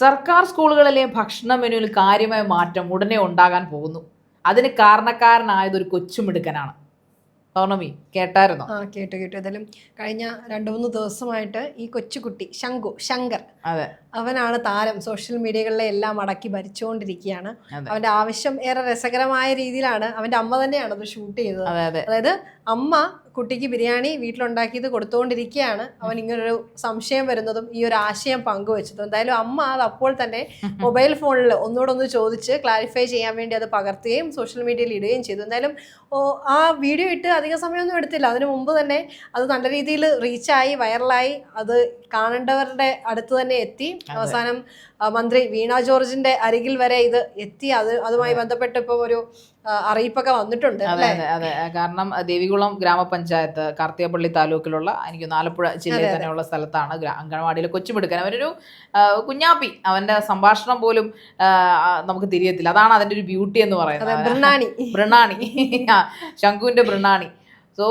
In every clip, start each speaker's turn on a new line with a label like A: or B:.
A: സർക്കാർ സ്കൂളുകളിലെ ഭക്ഷണ മെനുവിൽ കാര്യമായ മാറ്റം ഉടനെ ഉണ്ടാകാൻ പോകുന്നു. അതിന് കാരണക്കാരനായത് ഒരു കൊച്ചുമിടുക്കനാണ്. പൗർണമി കേട്ടായിരുന്നോ?
B: ആ കേട്ടു കേട്ടു. ഏതായാലും കഴിഞ്ഞ രണ്ടു മൂന്ന് ദിവസമായിട്ട് ഈ കൊച്ചുകുട്ടി ശങ്കു ശങ്കർ
A: അതെ.
B: അവനാണ് താരം. സോഷ്യൽ മീഡിയകളിലെ എല്ലാം അടക്കി ഭരിച്ചുകൊണ്ടിരിക്കുകയാണ്. അവന്റെ ആവശ്യം ഏറെ രസകരമായ രീതിയിലാണ് അവന്റെ അമ്മ തന്നെയാണ് അത് ഷൂട്ട് ചെയ്തത്.
A: അതെ അതെ.
B: അതായത് അമ്മ കുട്ടിക്ക് ബിരിയാണി വീട്ടിലുണ്ടാക്കിയത് കൊടുത്തുകൊണ്ടിരിക്കുകയാണ് അവൻ ഇങ്ങനൊരു സംശയം വരുന്നതും ഈ ഒരു ആശയം പങ്കുവെച്ചതും. എന്തായാലും അമ്മ അത് അപ്പോൾ തന്നെ മൊബൈൽ ഫോണിൽ ഒന്നുകൂടെ ഒന്ന് ചോദിച്ച് ക്ലാരിഫൈ ചെയ്യാൻ വേണ്ടി അത് പകർത്തുകയും സോഷ്യൽ മീഡിയയിൽ ഇടുകയും ചെയ്തു. എന്തായാലും ഓ, ആ വീഡിയോ ഇട്ട് അധിക സമയമൊന്നും എടുത്തില്ല. അതിനു മുമ്പ് തന്നെ അത് നല്ല രീതിയിൽ റീച്ചായി വൈറലായി അത് കാണേണ്ടവരുടെ അടുത്ത് തന്നെ എത്തി. അവസാനം മന്ത്രി വീണ ജോർജിന്റെ അരികിൽ വരെ ഇത് എത്തി. അത് അതുമായി ബന്ധപ്പെട്ട് ഇപ്പോൾ ഒരു അറിയിപ്പൊക്കെ വന്നിട്ടുണ്ട്
A: അതെ അതെ അതെ. കാരണം ദേവികുളം ഗ്രാമപഞ്ചായത്ത് കാർത്തികപ്പള്ളി താലൂക്കിലുള്ള എനിക്ക് ആലപ്പുഴ ജില്ലയിൽ തന്നെയുള്ള സ്ഥലത്താണ് അങ്കണവാടിയിലെ അവരൊരു അവനൊരു കുഞ്ഞാപ്പി. അവന്റെ സംഭാഷണം പോലും നമുക്ക് തിരിയത്തില്ല. അതാണ് അതിന്റെ ഒരു ബ്യൂട്ടി എന്ന് പറയുന്നത്. ബ്രണാണി ശംഖുവിന്റെ ബൃണാണി സോ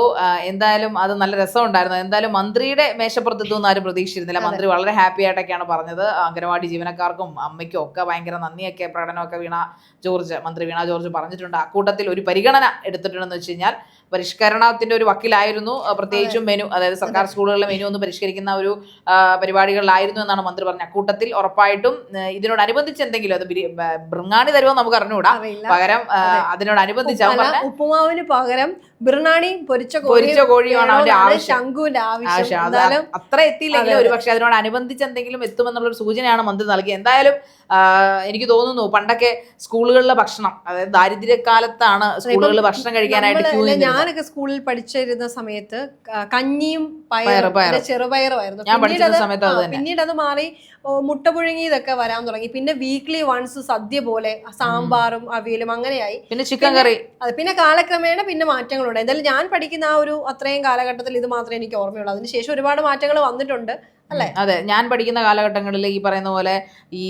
A: എന്തായാലും അത് നല്ല രസമുണ്ടായിരുന്നു. എന്തായാലും മന്ത്രിയുടെ മേശപ്പുറത്ത് എത്തുമെന്ന് ആരും പ്രതീക്ഷിച്ചിരുന്നില്ല. മന്ത്രി വളരെ ഹാപ്പി ആയിട്ടൊക്കെയാണ് പറഞ്ഞത്. അംഗനവാടി ജീവനക്കാർക്കും അമ്മയ്ക്കും ഒക്കെ ഭയങ്കര നന്ദിയൊക്കെ പ്രകടനമൊക്കെ വീണ ജോർജ് മന്ത്രി വീണ ജോർജ് പറഞ്ഞിട്ടുണ്ട്. അക്കൂട്ടത്തിൽ ഒരു പരിഗണന എടുത്തിട്ടുണ്ടെന്ന് വെച്ച് കഴിഞ്ഞാൽ പരിഷ്കരണത്തിന്റെ ഒരു വക്കിലായിരുന്നു. പ്രത്യേകിച്ചും മെനു അതായത് സർക്കാർ സ്കൂളുകളിലെ മെനു ഒന്ന് പരിഷ്കരിക്കുന്ന ഒരു പരിപാടികളിലായിരുന്നു എന്നാണ് മന്ത്രി പറഞ്ഞത്. അക്കൂട്ടത്തിൽ ഉറപ്പായിട്ടും ഇതിനോടനുബന്ധിച്ച് എന്തെങ്കിലും അത് ബൃങ്ങാണി തരുമോ നമുക്ക് അറിഞ്ഞുകൂടാ. പകരം അതിനോടനുബന്ധിച്ച്
B: ഉപ്പുമാവിന് പകരം ബിർണാണി പൊരിച്ച
A: പൊരിച്ച കോഴിയാണ് അവന്റെ ആവശ്യം.
B: ശംഖുവിന്റെ ആവശ്യം.
A: ആവശ്യം. അത്ര എത്തിയില്ലെങ്കിൽ ഒരു പക്ഷെ അതിനോടനുബന്ധിച്ച് എന്തെങ്കിലും എത്തുമെന്നുള്ള ഒരു സൂചനയാണ് മന്ത്രി നൽകിയത്. എന്തായാലും എനിക്ക് തോന്നുന്നു പണ്ടൊക്കെ സ്കൂളുകളിലെ ഭക്ഷണം അതായത് ദാരിദ്ര്യകാലത്താണ് സ്കൂളുകളിൽ ഭക്ഷണം കഴിക്കാനായിട്ട്
B: ഞാനൊക്കെ സ്കൂളിൽ പഠിച്ചിരുന്ന സമയത്ത് കഞ്ഞിയും
A: പയറ്,
B: ചെറുപയറുമായിരുന്നു. പിന്നീട് അത്
A: സമയത്ത്.
B: പിന്നീട് അത് മാറി മുട്ട പുഴുങ്ങിയതൊക്കെ വരാൻ തുടങ്ങി. പിന്നെ വീക്ക്ലി വൺസ് സദ്യ പോലെ സാമ്പാറും അവിയലും അങ്ങനെയായി.
A: പിന്നെ ചിക്കൻ കറി.
B: പിന്നെ കാലക്രമേണ പിന്നെ മാറ്റങ്ങളുണ്ട് എന്തായാലും ഞാൻ പഠിക്കുന്ന ആ ഒരു അത്രയും കാലഘട്ടത്തിൽ ഇത് മാത്രമേ എനിക്ക് ഓർമ്മയുള്ളൂ. അതിനുശേഷം ഒരുപാട് മാറ്റങ്ങൾ വന്നിട്ടുണ്ട്. അല്ലേ?
A: അതെ ഞാൻ പഠിക്കുന്ന കാലഘട്ടങ്ങളിൽ ഈ പറയുന്ന പോലെ ഈ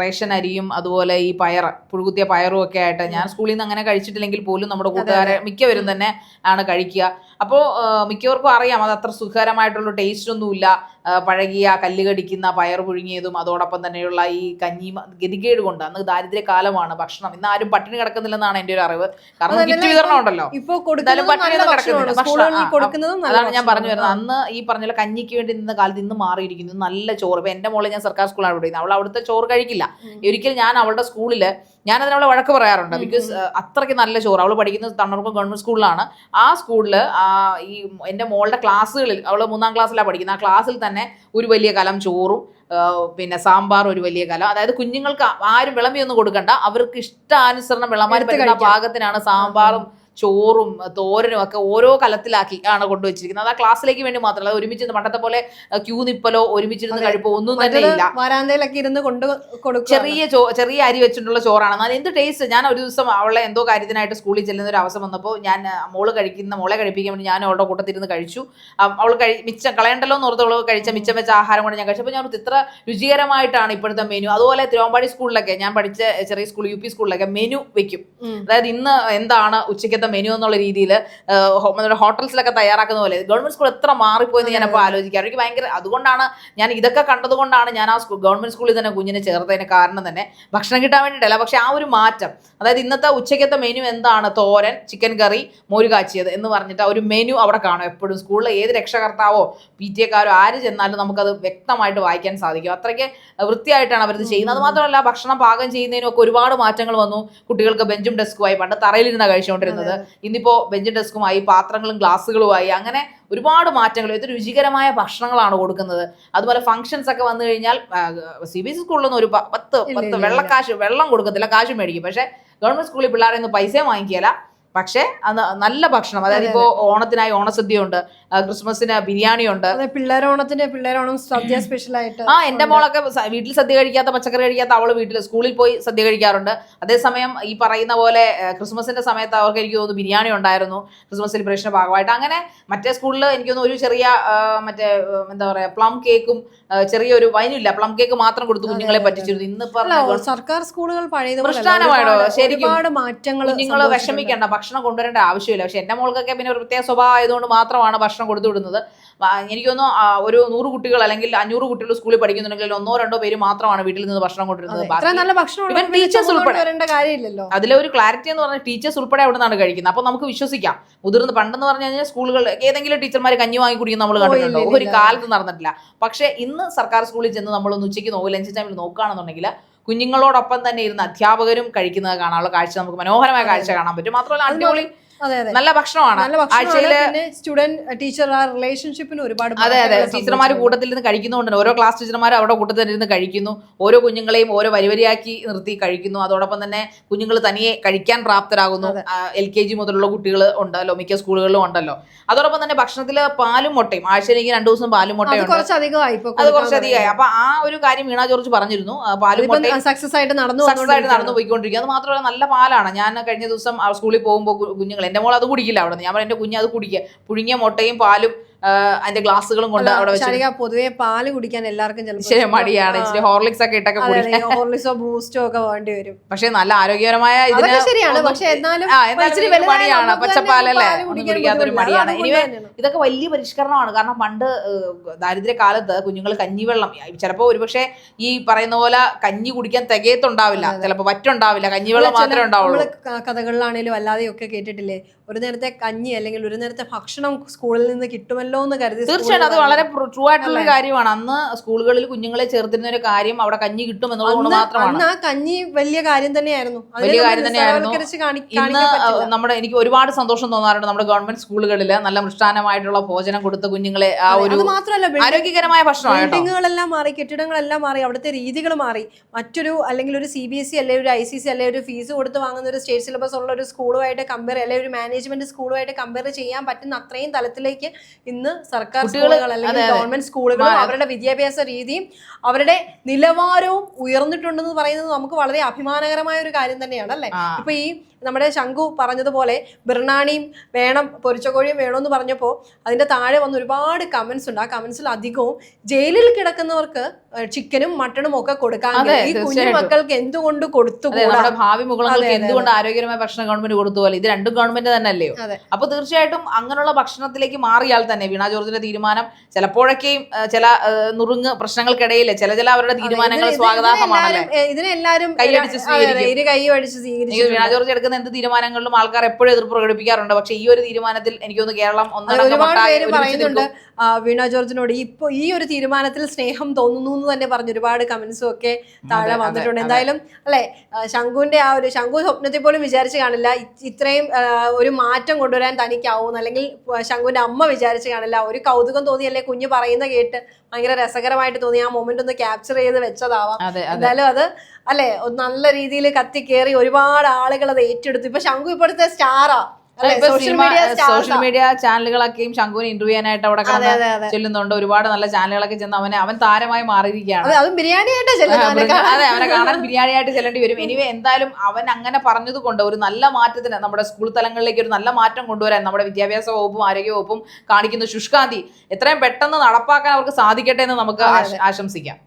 A: റേഷൻ അരിയും അതുപോലെ ഈ പയർ പുഴുകുത്തിയ പയറും ഒക്കെ ആയിട്ട് ഞാൻ സ്കൂളിൽ നിന്ന് അങ്ങനെ കഴിച്ചിട്ടില്ലെങ്കിൽ പോലും നമ്മുടെ കൂട്ടുകാരെ മിക്കവരും തന്നെ ആണ് കഴിക്കുക. അപ്പോൾ മിക്കവർക്കും അറിയാം അത് അത്ര സുഖകരമായിട്ടുള്ള ടേസ്റ്റ് ഒന്നുമില്ല പഴകിയ കല്ല് കടിക്കുന്ന പയർ പുഴുങ്ങിയതും അതോടൊപ്പം തന്നെയുള്ള ഈ കഞ്ഞി ഗതികേട് കൊണ്ട് അന്ന് ദാരിദ്ര്യ കാലമാണ് ഭക്ഷണം. ഇന്ന് ആരും പട്ടിണി കിടക്കുന്നില്ലെന്നാണ് എന്റെ ഒരു അറിവ്. കാരണം കിറ്റ് വിതരണം ഉണ്ടല്ലോ.
B: ഇപ്പോൾ
A: എന്തായാലും പട്ടിണി
B: നല്ല
A: കിടക്കുന്നില്ല. അതാണ് ഞാൻ പറഞ്ഞു വരുന്നത്. അന്ന് ഈ പറഞ്ഞ കഞ്ഞിക്ക് വേണ്ടി നിന്ന കാലത്ത് ഇന്ന് മാറിയിരിക്കുന്നു. നല്ല ചോറ്. ഇപ്പം എന്റെ മോളെ ഞാൻ സർക്കാർ സ്കൂളാണ് പഠിക്കുന്നത് അവൾ അവിടുത്തെ ചോറ് കഴിക്കില്ല. ഒരിക്കൽ ഞാൻ അവളുടെ സ്കൂളിൽ ഞാൻ അതിനവളെ വഴക്ക് പറയാറുണ്ട്. ബിക്കോസ് അത്രയ്ക്ക് നല്ല ചോറ്. അവൾ പഠിക്കുന്നത് തണ്ണൂർക്കും ഗവൺമെന്റ് സ്കൂളിലാണ് ആ സ്കൂളിൽ ഈ എന്റെ മോളുടെ ക്ലാസ്സുകളിൽ അവൾ മൂന്നാം ക്ലാസ്സിലാണ് പഠിക്കുന്നത്. ആ ക്ലാസ്സിൽ തന്നെ ഒരു വലിയ കലം ചോറും പിന്നെ സാമ്പാർ ഒരു വലിയ കലം. അതായത് കുഞ്ഞുങ്ങൾക്ക് ആരും വിളമ്പിയൊന്നും കൊടുക്കണ്ട. അവർക്ക് ഇഷ്ടാനുസരണം
B: എടുത്ത്
A: പറ്റുന്ന പാകത്തിനാണ് സാമ്പാറും ചോറും തോരനും ഒക്കെ ഓരോ കലത്തിലാക്കി ആണ് കൊണ്ടുവച്ചിരിക്കുന്നത്. അത് ആ ക്ലാസ്സിലേക്ക് വേണ്ടി മാത്രമല്ല അത് ഒരുമിച്ച് പണ്ടത്തെ പോലെ ക്യൂ നിപ്പലോ ഒരുമിച്ചിരുന്ന്
B: അതെ.
A: കഴിപ്പോ ഒന്നും തന്നെ ഇല്ല.
B: വരാന്തയിലൊക്കെ ഇരുന്ന് കൊണ്ട് കൊടുക്കും
A: ചെറിയ ചെറിയ അരി വെച്ചിട്ടുള്ള ചോറാണ്. എന്നാൽ എന്ത് ടേസ്റ്റ്? ഞാൻ ഒരു ദിവസം അവളെ എന്തോ കാര്യത്തിനായിട്ട് സ്കൂളിൽ ചെല്ലുന്ന ഒരു അവസരം വന്നപ്പോൾ ഞാൻ മോൾ കഴിക്കുന്ന മോളെ കഴിപ്പിക്കാൻ വേണ്ടി ഞാൻ അവളുടെ കൂട്ടത്തിരുന്ന് കഴിച്ചു. അവൾ കഴി മിച്ചം കളയണ്ടല്ലോ എന്ന് ഓർത്ത് കഴിച്ച മിച്ചം വെച്ച ആഹാരം കൊണ്ട് ഞാൻ കഴിച്ചപ്പോൾ ഞാൻ ഇത്ര രുചികരമായിട്ടാണ് ഇപ്പോഴത്തെ മെനു അതുപോലെ തിരുവമ്പാടി സ്കൂളിലൊക്കെ ഞാൻ പഠിച്ച ചെറിയ സ്കൂൾ യു പി സ്കൂളിലൊക്കെ മെനു വെക്കും. അതായത് ഇന്ന് എന്താണ് ഉച്ചക്കത്തെ മെനു എന്നുള്ള രീതിയിൽ ഹോട്ടൽസിലൊക്കെ തയ്യാറാക്കുന്ന പോലെ. ഗവൺമെന്റ് സ്കൂൾ എത്ര മാറിപ്പോയെന്ന് ഞാൻ അപ്പോൾ ആലോചിക്കാറ് എനിക്ക് ഭയങ്കര അതുകൊണ്ടാണ് ഞാൻ ഇതൊക്കെ കണ്ടതുകൊണ്ടാണ് ഞാൻ ആ സ്കൂൾ ഗവൺമെന്റ് സ്കൂളിൽ തന്നെ കുഞ്ഞിനെ ചേർത്തതിന് കാരണം തന്നെ ഭക്ഷണം കിട്ടാൻ വേണ്ടിയിട്ടല്ല. പക്ഷെ ആ ഒരു മാറ്റം അതായത് ഇന്നത്തെ ഉച്ചക്കത്തെ മെനു എന്താണ്? തോരൻ ചിക്കൻ കറി മോര് കാച്ചിയത് എന്ന് പറഞ്ഞിട്ട് ആ ഒരു മെനു അവിടെ കാണും. എപ്പോഴും സ്കൂളിലെ ഏത് രക്ഷകർത്താവോ പി ടി എക്കാരോ ആര് ചെന്നാലും നമുക്കത് വ്യക്തമായിട്ട് വായിക്കാൻ സാധിക്കും. അത്രയ്ക്ക് വൃത്തിയായിട്ടാണ് അവരിത് ചെയ്യുന്നത്. അത് മാത്രമല്ല ഭക്ഷണം പാകം ചെയ്യുന്നതിനും ഒക്കെ ഒരുപാട് മാറ്റങ്ങൾ വന്നു. കുട്ടികൾക്ക് ബെഞ്ചും ഡെസ്കുമായി പണ്ട് തറയിലിരുന്ന കഴിച്ചുകൊണ്ടിരുന്നത്. ഇന്നിപ്പോ ബെഞ്ച് ഡെസ്കുമായി പാത്രങ്ങളും ഗ്ലാസ്സുകളുമായി അങ്ങനെ ഒരുപാട് മാറ്റങ്ങൾ ഇത് രുചികരമായ ഭക്ഷണങ്ങളാണ് കൊടുക്കുന്നത്. അതുപോലെ ഫംഗ്ഷൻസ് ഒക്കെ വന്നു കഴിഞ്ഞാൽ സി ബി എസ് സ്കൂളിലൊന്നും ഒരു പ- പത്ത് പത്ത് വെള്ളക്കാശ് വെള്ളം കൊടുക്കത്തില്ല കാശ് മേടിക്കും. പക്ഷേ ഗവൺമെന്റ് സ്കൂളിൽ പിള്ളേരെ ഒന്നും പൈസയും വാങ്ങിക്കുകയില്ല. പക്ഷേ അത് നല്ല ഭക്ഷണം. അതായത്
B: ഇപ്പോ
A: ഇപ്പോൾ ഓണത്തിനായി ഓണസദ്യ ഉണ്ട് ക്രിസ്മസിന് ബിരിയാണി ഉണ്ട്
B: അതെ പിള്ളേരോണത്തിന്റെ പിള്ളേരോണം സദ്യ സ്പെഷ്യൽ ആയിട്ട്
A: ആ എന്റെ മോളൊക്കെ വീട്ടിൽ സദ്യ കഴിക്കാത്ത പച്ചക്കറി കഴിക്കാത്ത അവൾ വീട്ടിൽ സ്കൂളിൽ പോയി സദ്യ കഴിക്കാറുണ്ട്. അതേസമയം ഈ പറയുന്ന പോലെ ക്രിസ്മസിന്റെ സമയത്ത് അവർക്ക് എനിക്ക് തോന്നുന്നു ബിരിയാണി ഉണ്ടായിരുന്നു ക്രിസ്മസ് സെലിബ്രേഷന്റെ ഭാഗമായിട്ട്. അങ്ങനെ മറ്റേ സ്കൂളിൽ എനിക്ക് തോന്നുന്നു ഒരു ചെറിയ മറ്റേ എന്താ പറയാ പ്ലം കേക്കും ചെറിയൊരു വൈനില്ല പ്ലം കേക്ക് മാത്രം കൊടുത്ത് കുഞ്ഞുങ്ങളെ പറ്റിച്ചിരുന്നു. ഇന്ന്
B: സർക്കാർ സ്കൂളുകൾ? ഒരുപാട്-
A: ശരിക്കും.
B: മാറ്റങ്ങൾ
A: കുഞ്ഞുങ്ങൾ വിഷമിക്കേണ്ട. ഭക്ഷണം കൊണ്ടുവരേണ്ട ആവശ്യമില്ല. പക്ഷെ എന്റെ മോൾക്കൊക്കെ പിന്നെ ഒരു പ്രത്യേക സ്വഭാവം ആയതുകൊണ്ട് മാത്രമാണ് ഭക്ഷണം കൊടുത്തു വിടുന്നത്. ആ, എനിക്ക് തോന്നുന്നു ആ, ഒരു നൂറ് കുട്ടികൾ അല്ലെങ്കിൽ അഞ്ഞൂറ് കുട്ടികൾ സ്കൂളിൽ പഠിക്കുന്നുണ്ടെങ്കിൽ ഒന്നോ രണ്ടോ പേര് മാത്രമാണ് വീട്ടിൽ നിന്ന് ഭക്ഷണം
B: കൊണ്ടുവരുന്നത്.
A: Even ഉൾപ്പെടെ. അതിലെ ഒരു ക്ലാരിറ്റി എന്ന് പറഞ്ഞാൽ ടീച്ചേഴ്സ് ഉൾപ്പെടെ അവിടെ നിന്നാണ് കഴിക്കുന്നത്. അപ്പൊ നമുക്ക് വിശ്വസിക്കാം. മുതിർന്ന് പണ്ടെന്ന് പറഞ്ഞു കഴിഞ്ഞാൽ സ്കൂളുകൾ ഏതെങ്കിലും ടീച്ചർമാർ കഞ്ഞി വാങ്ങി കുടിക്കുന്ന നമ്മൾ കണ്ടിട്ടുണ്ടോ? ഒരു കാലത്ത് നടന്നിട്ടില്ല. പക്ഷേ ഇന്ന് സർക്കാർ സ്കൂളിൽ ചെന്ന് നമ്മളൊന്ന് ഉച്ചയ്ക്ക് നോക്കുക ലഞ്ച് ടൈമിൽ നോക്കുകയാണെന്നുണ്ടെങ്കിൽ കുഞ്ഞുങ്ങളോടൊപ്പം തന്നെ ഇരുന്ന് അധ്യാപകരും കഴിക്കുന്നത് കാണാനുള്ള കാഴ്ച നമുക്ക് മനോഹരമായ കാഴ്ച കാണാൻ പറ്റും. മാത്രമല്ല അടിപൊളി നല്ല ഭക്ഷണമാണ്.
B: നല്ല ഭക്ഷണമാണ്. ആഴ്ചയിൽ സ്റ്റുഡന്റ് ടീച്ചർ ആ റിലേഷൻഷിപ്പിന് ഒരുപാട്
A: അതെ അതെ. ടീച്ചർമാർ കൂട്ടത്തിൽ നിന്ന് കഴിക്കുന്നുണ്ട് ഓരോ ക്ലാസ് ടീച്ചർമാർ അവിടെ കൂട്ടത്തിൽ ഇരുന്ന് കഴിക്കുന്നു. ഓരോ കുഞ്ഞുങ്ങളെയും ഓരോ വരിവരിയാക്കി നിർത്തി കഴിക്കുന്നു. അതോടൊപ്പം തന്നെ കുഞ്ഞുങ്ങൾ തനിയെ കഴിക്കാൻ പ്രാപ്തരാകുന്നു. എൽ കെ ജി മുതലുള്ള കുട്ടികൾ ഉണ്ടല്ലോ മിക്ക സ്കൂളുകളിലും ഉണ്ടല്ലോ. അതോടൊപ്പം തന്നെ ഭക്ഷണത്തിൽ പാലും മുട്ടയും. ആഴ്ചയിലേക്ക് രണ്ടു ദിവസം പാലും
B: മുട്ടയും
A: അത് കുറച്ചധികമായി. അപ്പൊ ആ ഒരു കാര്യം വീണ ജോർജ് പറഞ്ഞിരുന്നു. പാലും മുട്ടയും
B: സക്സസ് ആയിട്ട് നടന്നു
A: സക്സസ് ആയിട്ട് നടന്നു പോയിക്കൊണ്ടിരിക്കുക അത് മാത്രമല്ല നല്ല പാലാണ്. ഞാൻ കഴിഞ്ഞ ദിവസം സ്കൂളിൽ പോകുമ്പോൾ കുഞ്ഞുങ്ങൾ എന്റെ മോൾ അത് കുടിക്കില്ല അവിടെ നിന്ന്. ഞാൻ പറഞ്ഞു എന്റെ കുഞ്ഞ് അത് കുടിക്കുക പുഴുങ്ങിയ മുട്ടയും പാലും അതിന്റെ ഗ്ലാസ്സുകളും കൊണ്ട് അവിടെ പൊതുവേ
B: ശാരിക പൊതുവെ പാൽ കുടിക്കാൻ എല്ലാവർക്കും ചിലപ്പോൾ
A: മടിയാണ് ഇച്ചിരി ഹോർലിക്സ് ഒക്കെ ഇട്ടൊക്കെ
B: ഹോർലിക്സോ ബൂസ്റ്റോ ഒക്കെ വേണ്ടി വരും.
A: പക്ഷെ നല്ല ആരോഗ്യപരമായ ഇതിന്
B: ശരിയാണ് പക്ഷെ എന്നാലും
A: മടിയാണ്. പച്ചപ്പാലല്ലേ? കുടിക്കാത്തൊരു മടിയാണ്.
B: ഇനിവേ
A: ഇതൊക്കെ വലിയ പരിഷ്കരണമാണ്. കാരണം പണ്ട് ദാരിദ്ര്യ കാലത്ത് കുഞ്ഞുങ്ങൾ കഞ്ഞിവെള്ളം ചിലപ്പോൾ ഒരുപക്ഷെ ഈ പറയുന്ന പോലെ കഞ്ഞി കുടിക്കാൻ തികയത്തുണ്ടാവില്ല. ചിലപ്പോൾ വറ്റുണ്ടാവില്ല. കഞ്ഞിവെള്ളം
B: വെള്ളം
A: മാത്രമേ ഉണ്ടാവുള്ളൂ.
B: കഥകളിലാണെങ്കിലും അല്ലാതെയൊക്കെ കേട്ടിട്ടില്ലേ? ഒരു നേരത്തെ കഞ്ഞി അല്ലെങ്കിൽ ഒരു നേരത്തെ ഭക്ഷണം സ്കൂളിൽ നിന്ന് കിട്ടുമല്ലോ എന്ന് കരുതി
A: തീർച്ചയായിട്ടും അത് വളരെ ട്രൂ ആയിട്ടുള്ള ഒരു കാര്യമാണ്. അന്ന് സ്കൂളുകളിൽ കുഞ്ഞുങ്ങളെ ചേർത്തിരുന്ന ഒരു കാര്യം അവിടെ കഞ്ഞി കിട്ടും എന്നുള്ളത് മാത്രമാണ്.
B: ആ കഞ്ഞി വലിയ കാര്യം തന്നെയായിരുന്നു.
A: വലിയ കാര്യം തന്നെയായിരുന്നു. ഇന്ന് നമ്മുടെ എനിക്ക് ഒരുപാട് സന്തോഷം തോന്നാറുണ്ട് നമ്മുടെ ഗവൺമെന്റ് സ്കൂളുകളിൽ നല്ല മൃഷ്ടാനമായിട്ടുള്ള ഭോജനം കൊടുത്ത കുഞ്ഞുങ്ങളെ ആ ഒരു
B: മാത്രമല്ല
A: ആരോഗ്യകരമായ ഭക്ഷണം
B: ബിൽഡിങ്ങുകളെല്ലാം മാറി കെട്ടിടങ്ങളെല്ലാം മാറി അവിടുത്തെ രീതികൾ മാറി. മറ്റൊരു അല്ലെങ്കിൽ ഒരു സി ബി എസ് സി അല്ലെങ്കിൽ ഒരു ഐ സി സി അല്ലെങ്കിൽ ഒരു ഫീസ് കൊടുത്ത് വാങ്ങുന്ന ഒരു സ്റ്റേറ്റ് സിലബസ് ഉള്ള ഒരു സ്കൂളുമായിട്ട് കമ്പയർ അല്ലെങ്കിൽ ഒരു മാനേജ്മെന്റ് സ്കൂളുമായിട്ട് കമ്പയർ ചെയ്യാൻ പറ്റുന്ന അത്രയും തലത്തിലേക്ക് ഇന്ന് സർക്കാർ
A: കുട്ടികൾ
B: സ്കൂളുകൾ അല്ലെങ്കിൽ. ഗവൺമെന്റ് സ്കൂളുകളും അവരുടെ വിദ്യാഭ്യാസ രീതിയും അവരുടെ നിലവാരവും ഉയർന്നിട്ടുണ്ടെന്ന് പറയുന്നത് നമുക്ക് വളരെ അഭിമാനകരമായ ഒരു കാര്യം തന്നെയാണ് അല്ലേ? ഇപ്പൊ ഈ നമ്മുടെ ശംഖു പറഞ്ഞതുപോലെ ബിർണാണിയും വേണം പൊരിച്ചക്കോഴിയും വേണമെന്ന് പറഞ്ഞപ്പോൾ അതിന്റെ താഴെ വന്ന് ഒരുപാട് കമന്റ്സ് ഉണ്ട്. ആ കമന്റ്സിൽ അധികവും ജയിലിൽ കിടക്കുന്നവർക്ക് ചിക്കനും മട്ടണും ഒക്കെ കൊടുക്കാൻ ഈ കുഞ്ഞു. മക്കൾക്ക് എന്തുകൊണ്ട്
A: കൊടുത്തു ഭാവി
B: മുകളിൽ
A: മുകളങ്ങൾക്ക് എന്തുകൊണ്ട് ആരോഗ്യകരമായ ഭക്ഷണം ഗവൺമെന്റ് കൊടുത്തു പോലെ? ഇത് രണ്ടും ഗവൺമെന്റ് തന്നെ അല്ലയോ അപ്പൊ തീർച്ചയായിട്ടും അങ്ങനെയുള്ള ഭക്ഷണത്തിലേക്ക് മാറിയാൽ തന്നെ വീണ ജോർജിന്റെ തീരുമാനം ചിലപ്പോഴൊക്കെയും ചില നുറുങ്ങ് പ്രശ്നങ്ങൾക്കിടയിൽ ചില ചില അവരുടെ തീരുമാനങ്ങൾ
B: സ്വാഗതാർഹമാണ്
A: സ്വാഗതാർഹമാണല്ലേ?
B: ഏ,
A: കൈയടിച്ച് സ്വീകരിക്കും. വീണ ജോർജ് എടുക്കുന്ന എന്ത് തീരുമാനങ്ങളിലും ആൾക്കാർ എപ്പോഴും എതിർപ്പ് പ്രകടിപ്പിക്കാറുണ്ട്. പക്ഷേ ഈ ഒരു തീരുമാനത്തിൽ എനിക്ക് തോന്നുന്നു കേരളം
B: പറയുന്നുണ്ട് വീണ ജോർജിനോട് ഇപ്പൊ ഈ ഒരു തീരുമാനത്തിൽ സ്നേഹം തോന്നുന്നു എന്ന് തന്നെ പറഞ്ഞു ഒരുപാട് കമന്റ്സും ഒക്കെ താഴെ വന്നിട്ടുണ്ട്. എന്തായാലും അല്ലെ ശംഖുവിന്റെ ആ ഒരു ശംഖു സ്വപ്നത്തെ പോലും വിചാരിച്ചു കാണില്ല. ഇത്രയും ഒരു മാറ്റം കൊണ്ടുവരാൻ തനിക്കാവും അല്ലെങ്കിൽ ശംഖുവിന്റെ അമ്മ വിചാരിച്ച് കാണില്ല ഒരു കൗതുകം തോന്നി അല്ലെ കുഞ്ഞ് പറയുന്ന കേട്ട്? ഭയങ്കര രസകരമായിട്ട് തോന്നി. ആ മൊമെന്റ് ഒന്ന് ക്യാപ്ചർ ചെയ്ത് വെച്ചതാവാം. എന്തായാലും അത് അല്ലെ? നല്ല രീതിയിൽ കത്തി കയറി ഒരുപാട് ആളുകൾ അത് ഏറ്റെടുത്തു. ഇപ്പൊ ശംഖു ഇപ്പോഴത്തെ സ്റ്റാറാ. സോഷ്യൽ മീഡിയ
A: ചാനലുകളൊക്കെയും ശംഖുവിനെ ഇന്റർവ്യൂ ചെയ്യാനായിട്ട് അവിടെ കിടന്ന് ചെല്ലുന്നുണ്ട്. ഒരുപാട് നല്ല ചാനലുകളൊക്കെ ചെന്ന് അവനെ അവൻ താരമായി മാറിയിരിക്കുകയാണ്.
B: അതെ അവനെ കാണാൻ.
A: ബിരിയാണിയായിട്ട് ചെല്ലേണ്ടി വരും. എനിവേ എന്തായാലും അവൻ അങ്ങനെ പറഞ്ഞത് കൊണ്ട് ഒരു നല്ല മാറ്റത്തിന് നമ്മുടെ സ്കൂൾ തലങ്ങളിലേക്ക് ഒരു നല്ല മാറ്റം കൊണ്ടുവരാൻ നമ്മുടെ വിദ്യാഭ്യാസ വകുപ്പും ആരോഗ്യ വകുപ്പും കാണിക്കുന്ന ശുഷ്കാന്തി എത്രയും പെട്ടെന്ന് നടപ്പാക്കാൻ അവർക്ക് സാധിക്കട്ടെ എന്ന് നമുക്ക് ആശംസിക്കാം.